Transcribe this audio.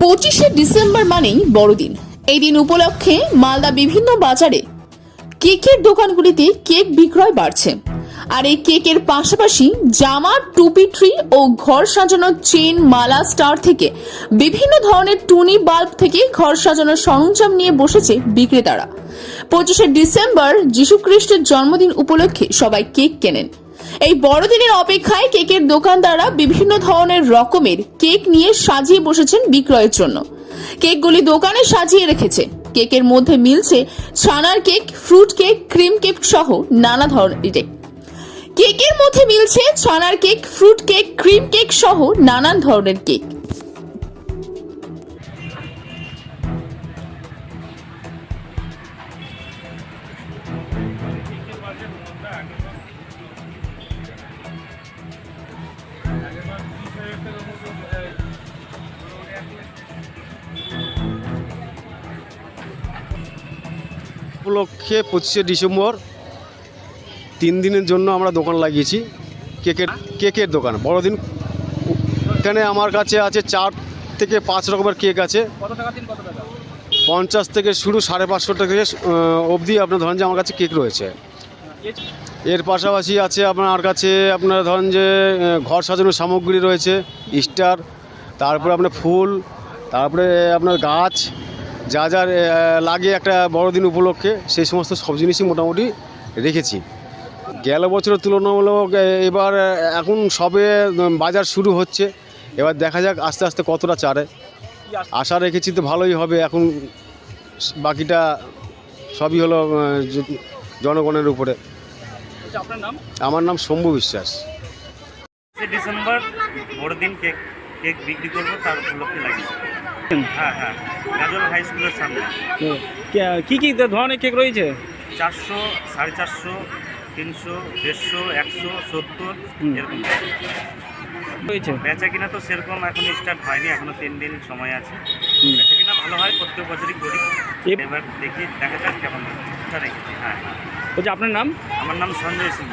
পঁচিশে ডিসেম্বর মানেই বড়দিন। এই দিন উপলক্ষে মালদা বিভিন্ন বাজারে কেকের দোকানগুলিতে কেক বিক্রয় বাড়ছে। আর এই কেকের পাশাপাশি জামা টুপি, ট্রি ও ঘর সাজানোর চেন, মালা, স্টার থেকে বিভিন্ন ধরনের টুনি, বাল্ব থেকে ঘর সাজানোর সরঞ্জাম নিয়ে বসেছে বিক্রেতারা। পঁচিশে ডিসেম্বর যীশু খ্রিস্টের জন্মদিন উপলক্ষে সবাই কেক কেনেন। এই বড়দিনের অপেক্ষায় কেকের দোকানদাররা বিভিন্ন ধরনের রকমের কেক নিয়ে সাজিয়ে বসেছেন বিক্রয়ের জন্য। কেকগুলি দোকানে সাজিয়ে রেখেছে। কেকের মধ্যে মিলছে ছানার cake, fruit cake, cream cake সহ নানা ধরনের কেক। কেকের মধ্যে মিলছে ছানার cake, fruit cake, cream cake সহ নানান ধরনের কেক। উপলক্ষে পঁচিশে ডিসেম্বর তিন দিনের জন্য আমরা দোকান লাগিয়েছি। কেকের কেকের দোকান। বড়দিন এখানে আমার কাছে আছে চার থেকে পাঁচ রকমের কেক আছে। পঞ্চাশ থেকে শুরু সাড়ে পাঁচশো টাকা থেকে অবধি আপনার ধরেন যে আমার কাছে কেক রয়েছে। এর পাশাপাশি আছে আপনার কাছে আপনার ধরেন যে ঘর সাজানোর সামগ্রী রয়েছে স্টার তারপরে আপনার ফুল তারপরে আপনার গাছ যা যা লাগে একটা বড়দিন উপলক্ষে সেই সমস্ত সব জিনিসই মোটামুটি রেখেছি। গেল বছরের তুলনামূলক এবার এখন সবে বাজার শুরু হচ্ছে। এবার দেখা যাক আস্তে আস্তে কতটা চারে। আশা রেখেছি তো ভালোই হবে এখন বাকিটা সবই হলো জনগণের উপরে। আচ্ছা, আমার নাম শম্ভু বিশ্বাস। ডিসেম্বর বড়দিন কেক কেক বিক্রি করব তার উপলক্ষে লাগিয়েছি হ্যাঁ হ্যাঁ। গাজল হাই স্কুলের সামনে। কে- কি কি ধরনের কেক রয়েছে? চারশো সাড়ে চারশো তিনশো দেড়শো একশো সত্তর এরকম। রয়েছে। বেচা কিনা তো সেরকম এখনও স্টার্ট হয়নি এখনও তিন দিন সময় আছে। হুম। বেচা কিনা ভালো হয় প্রত্যেক বছরই করি। এবার দেখি দেখা যাক কেমন হয়। হ্যাঁ হ্যাঁ বলছি আপনার নাম? আমার নাম সঞ্জয় সিং।